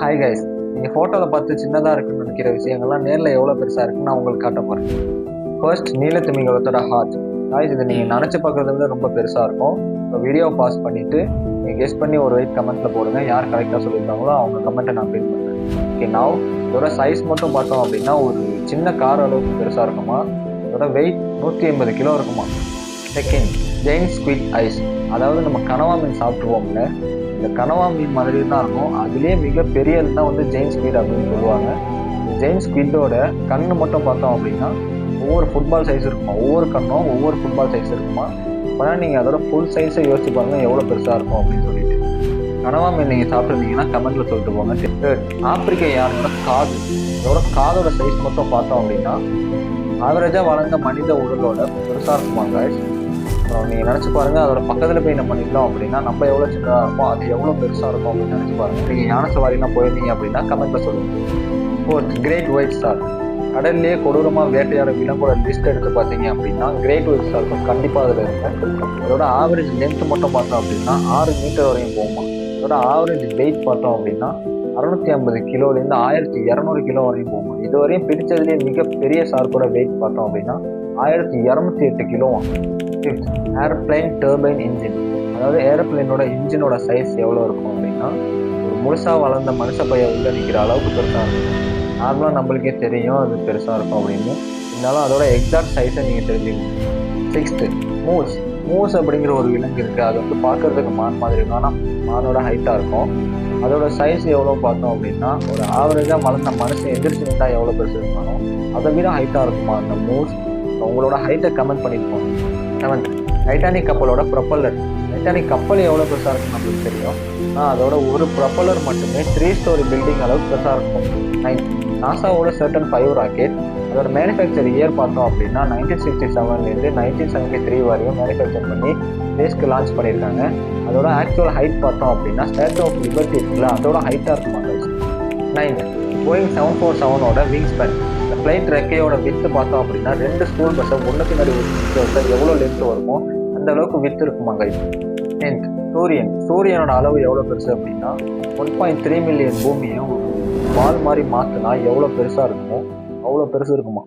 Hi guys நீங்கள் ஃபோட்டோவில் பார்த்து சின்னதாக இருக்குன்னு நினைக்கிற விஷயங்கள்லாம் நேரில் எவ்வளோ பெருசாக இருக்குன்னு நான் உங்களுக்கு காட்ட போகிறேன் ஃபர்ஸ்ட் நீலத்திமிங்கலத்தோட ஹார்ட் காய்ஸ் இது நீங்கள் நினச்சி பார்க்குறத விட ரொம்ப பெருசாக இருக்கும். இப்போ வீடியோ பாஸ் பண்ணிவிட்டு நீங்கள் கெஸ் பண்ணி ஒரு வெயிட் கமெண்ட்டில் போடுங்க. யார் கரெக்டாக சொல்லியிருக்காங்களோ அவங்க கமெண்ட்டை நான் பின் பண்ணுறேன் ஓகே நான் இதோட சைஸ் மட்டும் பார்த்தோம் அப்படின்னா ஒரு சின்ன கார் அளவுக்கு பெருசாக இருக்குமா? இதோட வெயிட் நூற்றி ஐம்பது கிலோ இருக்குமா? Second giant squid eyes. அதாவது நம்ம கனவா மீன் சாப்பிட்ருவோம்ல இந்த கனவா மீன் மாதிரி தான் இருக்கும். அதுலேயே மிக பெரியது தான் வந்து ஜெயின் ஸ்குவிட் அப்படின்னு சொல்லுவாங்க. ஜெயின் ஸ்குவிட்டோட கண்ணு மட்டும் பார்த்தோம் அப்படின்னா ஒவ்வொரு ஃபுட்பால் சைஸ் இருக்குமா? ஒவ்வொரு கண்ணும் ஒவ்வொரு ஃபுட்பால் சைஸ் இருக்குமா? ஆனால் நீங்கள் அதோட ஃபுல் சைஸை யோசிச்சு பாருங்கள் எவ்வளோ பெருசாக இருக்கும் அப்படின்னு சொல்லிட்டு. கனவா மீன் நீங்கள் சாப்பிட்ருந்தீங்கன்னா கமெண்ட்டில் சொல்லிட்டு போங்க. Third, ஆப்பிரிக்க யாரோட காது? இதோட காதோட சைஸ் மட்டும் பார்த்தோம் அப்படின்னா ஆவரேஜாக வளர்ந்த மனித உடலோட பெருசாக இருக்குமா காய்ஸ் நீங்கள் நினச்சி பாருங்கள் அதோட பக்கத்தில் போய் நம்ம நின்றோம் அப்படின்னா நம்ம எவ்வளோ சின்னதாக இருக்கும் அது எவ்வளோ பெருசாக இருக்கும் அப்படின்னு நினச்சி பாருங்கள் நீங்கள் யானை சவாரிலாம் போயிருந்தீங்க அப்படின்னா கமெண்ட்ல சொல்லுங்க. Oh, oh great white star கடல்லையே கொடூரமாக வேட்டையாட விலங்கோட லிஸ்ட் எடுத்து பார்த்தீங்க அப்படின்னா கிரேட் ஒயிட் ஸ்டார் கண்டிப்பாக அதில் இருக்கும் அதோட ஆவரேஜ் லென்த் மட்டும் பார்த்தோம் அப்படின்னா ஆறு மீட்டர் வரையும் போகுமா? அதோட ஆவரேஜ் வெயிட் பார்த்தோம் அப்படின்னா அறுநூத்தி ஐம்பது கிலோலேருந்து ஆயிரத்தி இரநூறு கிலோ வரையும் போகும்? இது வரையும் பிடிச்சதுலேயே மிகப்பெரிய சார்போட வெயிட் பார்த்தோம் அப்படின்னா ஆயிரத்தி இரநூத்தி எட்டு kilo fifth airplane turbine engine அதாவது ஏரோப்ளைனோட இன்ஜினோட சைஸ் எவ்வளோ இருக்கும் அப்படின்னா ஒரு முழுசாக வளர்ந்த மனுஷ பையன் உள்ள நிற்கிற அளவுக்கு பெருசாக இருக்கும். நார்மலாக நம்மளுக்கே தெரியும் அது பெருசாக இருக்கும் அப்படின்னு. இருந்தாலும் அதோட எக்ஸாக்ட் சைஸை நீங்கள் தெரிஞ்சுக்கணும். சிக்ஸ்த்து மூஸ் மூஸ் அப்படிங்கிற ஒரு விலங்கு இருக்குது அது வந்து பார்க்கறதுக்கு மான் மாதிரி இருக்கும். ஆனால் மானோட ஹைட்டாக இருக்கும். அதோட சைஸ் எவ்வளோ பார்த்தோம் அப்படின்னா ஒரு ஆவரேஜாக வளர்ந்த மனுஷன் எந்திரிச்சு நின்றா எவ்வளோ பெருசு இருக்கணும் அதை விட ஹைட்டாக இருக்குமா அந்த மூஸ் உங்களோட ஹைட்டை கமெண்ட் பண்ணியிருப்போம் செவன்த் டைட்டானிக் கப்பலோட ப்ரொப்பல்லர் டைட்டானிக் கப்பல் எவ்வளோ பெருசாக இருக்கும் நம்மளுக்கு தெரியும்? ஆனால் அதோட ஒரு ப்ரொப்பல்லர் மட்டுமே த்ரீ ஸ்டோரி பில்டிங் அளவுக்கு பெருசாக இருக்கும். நைன்த் நாசாவோட சர்டன் ஃபைவ் ராக்கெட் அதோட மேனுஃபேக்சர் இயர் பார்த்தோம் அப்படின்னா நைன்டீன் சிக்ஸ்டி செவன்லேருந்து நைன்டீன் செவன்ட்டி த்ரீ வரையும் மேனுஃபேக்சர் பண்ணி ஸ்பேஸ்க்கு லான்ச் பண்ணியிருக்காங்க. அதோட ஆக்சுவல் ஹைட் பார்த்தோம் அப்படின்னா ஸ்டாச்சு ஆஃப் லிபர்ட்டி இருக்குல்ல அதோட ஹைட்டாக இருக்குமாங்க நைன் போயிங் செவன் ஃபோர் செவனோட விங் ஸ்பென் இந்த ஃப்ளைட் ரெக்கையோட வித்து பார்த்தோம் அப்படின்னா ரெண்டு ஸ்கூல் பஸ்ஸை ஒன்று பின்னாடி வச்சா எவ்வளோ லென்த் வருமோ அந்த அளவுக்கு வித்து இருக்குமாங்க டென்த் சூரியன் சூரியனோட அளவு எவ்வளோ பெருசு அப்படின்னா ஒன் பாயிண்ட் த்ரீ மில்லியன் பூமியை பால் மாதிரி மாற்றினா எவ்வளோ பெருசாக இருக்குமோ அவ்வளோ பெருசு இருக்குமா?